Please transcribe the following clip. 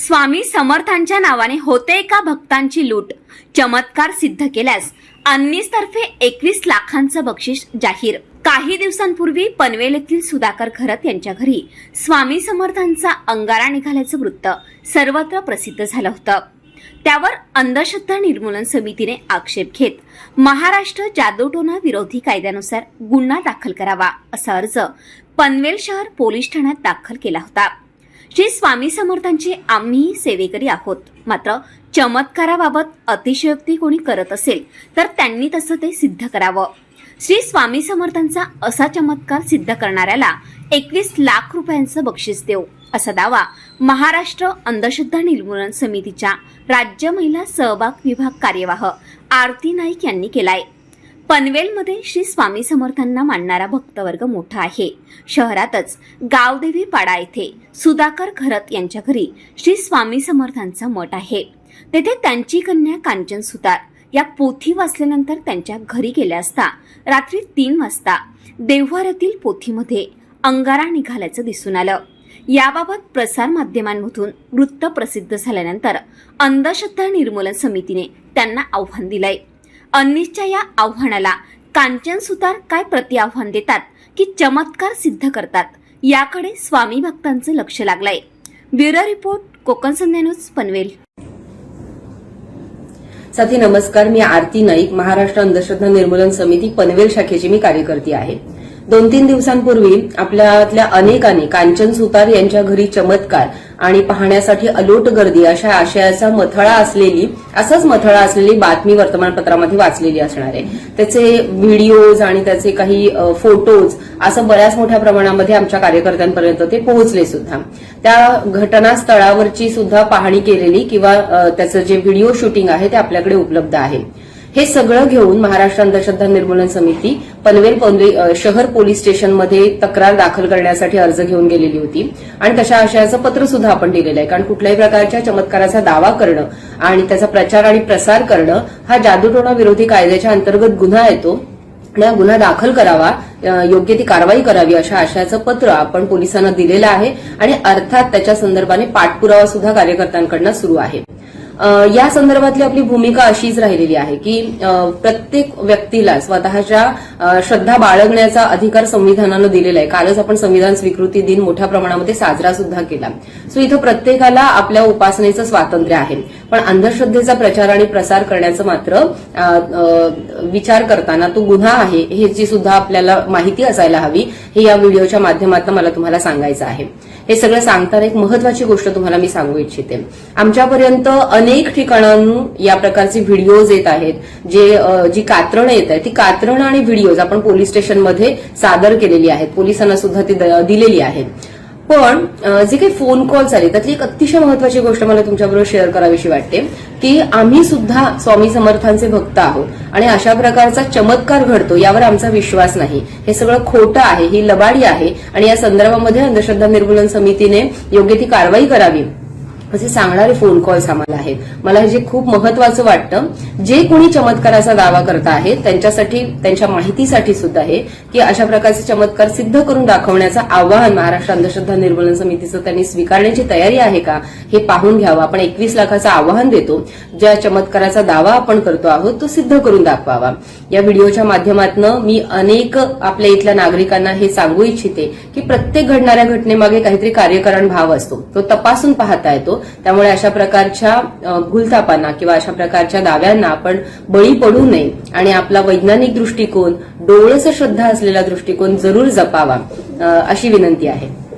स्वामी समर्थांच्या नावाने होते का भक्तांची लूट. चमत्कार सिद्ध केल्यास अन्नीसतर्फे एकवीस लाखांचं बक्षीस जाहीर. काही दिवसांपूर्वी पनवेल येथील सुधाकर खरत यांच्या घरी स्वामी समर्थांचा अंगारा निघाल्याचं वृत्त सर्वत्र प्रसिद्ध झालं होतं. त्यावर अंधश्रद्धा निर्मूलन समितीने आक्षेप घेत महाराष्ट्र जादूटोना विरोधी कायद्यानुसार गुन्हा दाखल करावा असा अर्ज पनवेल शहर पोलीस ठाण्यात दाखल केला होता. श्री स्वामी समर्थांचे आम्ही सेवेकरी आहोत. मात्र चमत्काराबाबत अतिशयोक्ती कोणी करत असेल तर त्यांनी तसं ते सिद्ध करावं. श्री स्वामी समर्थांचा असा चमत्कार सिद्ध करणाऱ्याला एकवीस लाख रुपयांचं बक्षीस देऊ असा दावा महाराष्ट्र अंधश्रद्धा निर्मूलन समितीच्या राज्य महिला सहभाग विभाग कार्यवाह आरती नाईक यांनी केलाय. पनवेलमध्ये श्री स्वामी समर्थांना मानणारा भक्तवर्ग मोठा आहे. शहरातच गावदेवी पाडा येथे सुधाकर खरत यांच्या घरी श्री स्वामी समर्थांचा मठ आहे. तेथे त्यांची कन्या कांचन सुतार या पोथी वाचल्यानंतर त्यांच्या घरी गेल्या असता रात्री तीन वाजता देव्हाऱ्यातील पोथीमध्ये अंगारा निघाल्याचं दिसून आलं. याबाबत प्रसार माध्यमांमधून वृत्त प्रसिद्ध झाल्यानंतर अंधश्रद्धा निर्मूलन समितीने त्यांना आव्हान दिलंय. अन्वीच्या या आव्हानाला कांचन सुतार काय प्रति आव्हान देतात की चमत्कार सिद्ध करतात याकडे स्वामी भक्तांचं लक्ष लागलंय. Bureau report Konkan Sandhya news Panvel. साथी नमस्कार. मी आरती नाईक महाराष्ट्र अंधश्रद्धा निर्मूलन समिती पनवेल शाखेची मी कार्यकर्ती आहे. दोन तीन दिवसांपूर्वी आपल्यातल्या अनेकांनी कांचन सुतार यांच्या घरी चमत्कार आणि पाहण्यासाठी अलोट गर्दी अशा आशयाचा मथळा असलेली असाच मथळा असलेली बातमी वर्तमानपत्रामध्ये वाचलेली असणार आहे. त्याचे व्हिडिओज आणि त्याचे काही फोटोज असं बऱ्याच मोठ्या प्रमाणामध्ये आमच्या कार्यकर्त्यांपर्यंत ते पोहोचले सुद्धा. त्या घटनास्थळावरची सुद्धा पाहणी केलेली किंवा त्याचं जे व्हिडिओ शूटिंग आहे ते आपल्याकडे उपलब्ध आहे. हे सगळं घेऊन महाराष्ट्र अंधश्रद्धा निर्मूलन समिती पनवेल शहर पोलीस स्टेशनमध्ये तक्रार दाखल करण्यासाठी अर्ज घेऊन गेलेली होती. आणि तशा आशयाचं पत्र सुद्धा आपण दिलेलं आहे. कारण कुठल्याही प्रकारच्या चमत्काराचा दावा करणं आणि त्याचा प्रचार आणि प्रसार करणं हा जादूटोणा विरोधी कायद्याच्या अंतर्गत गुन्हा येतो गुन्हा दाखल करावा योग्य ती कारवाई करावी अशा आशयाचं पत्र आपण पोलिसांना दिलेलं आहे. आणि अर्थात त्याच्या संदर्भाने पाठपुरावा सुद्धा कार्यकर्त्यांकडनं सुरू आहे. या संदर्भातली आपली भूमिका अशीच राहिलेली आहे की प्रत्येक व्यक्तीला स्वतःच्या श्रद्धा बाळगण्याचा अधिकार संविधानानं दिलेला आहे. कालच आपण संविधान स्वीकृती दिन मोठ्या प्रमाणामध्ये साजरा सुद्धा केला. सो इथं प्रत्येकाला आपल्या उपासनेचं स्वातंत्र्य आहे. पण अंधश्रद्धेचा प्रचार आणि प्रसार करण्याचं मात्र विचार करताना तो गुन्हा आहे ह्याची सुद्धा आपल्याला माहिती असायला हवी. हे या व्हिडिओच्या माध्यमातून मला तुम्हाला सांगायचं आहे. हे सगळं सांगताना एक महत्वाची गोष्ट तुम्हाला मी सांगू इच्छिते. आमच्यापर्यंत अनेक ठिकाणांहून या प्रकारचे व्हिडिओज येत आहेत जे जी कात्रणं येत आहेत ती कात्रणं आणि व्हिडिओज आपण पोलीस स्टेशनमध्ये सादर केलेली आहेत. पोलिसांना सुद्धा ती दिलेली आहेत. पण जे काही फोन कॉल्स आले त्यातली एक अतिशय महत्वाची गोष्ट मला तुमच्याबरोबर शेअर करावीशी वाटते की आम्ही सुद्धा स्वामी समर्थांचे भक्त आहोत आणि अशा प्रकारचा चमत्कार घडतो यावर आमचा विश्वास नाही. हे सगळं खोटं आहे ही लबाडी आहे आणि या संदर्भामध्ये अंधश्रद्धा निर्मूलन समितीने योग्य ती कारवाई करावी. असे सांगणारे फोन कॉल्स आम्हाला आहेत. मला हे जे खूप महत्वाचं वाटतं जे कोणी चमत्काराचा दावा करत आहेत त्यांच्यासाठी त्यांच्या माहितीसाठी सुद्धा आहे की अशा प्रकारचे चमत्कार सिद्ध करून दाखवण्याचं आवाहन महाराष्ट्र अंधश्रद्धा निर्मूलन समितीचं त्यांनी स्वीकारण्याची तयारी आहे का हे पाहून घ्यावं. आपण एकवीस लाखाचं आवाहन देतो. ज्या चमत्काराचा दावा आपण करतो आहोत तो सिद्ध करून दाखवावा. या व्हिडिओच्या माध्यमातून मी अनेक आपल्या इथल्या नागरिकांना हे सांगू इच्छिते की प्रत्येक घडणाऱ्या घटनेमागे काहीतरी कार्यकारण भाव असतो. तो तपासून पाहता येतो. त्यामुळे अशा प्रकारच्या अ, भूलथापांना किंवा अशा प्रकारच्या दाव्यांना आपण बळी पडू नये आणि आपला वैज्ञानिक दृष्टिकोन डोळस श्रद्धा असलेला दृष्टिकोन जरूर जपावा अशी विनंती आहे.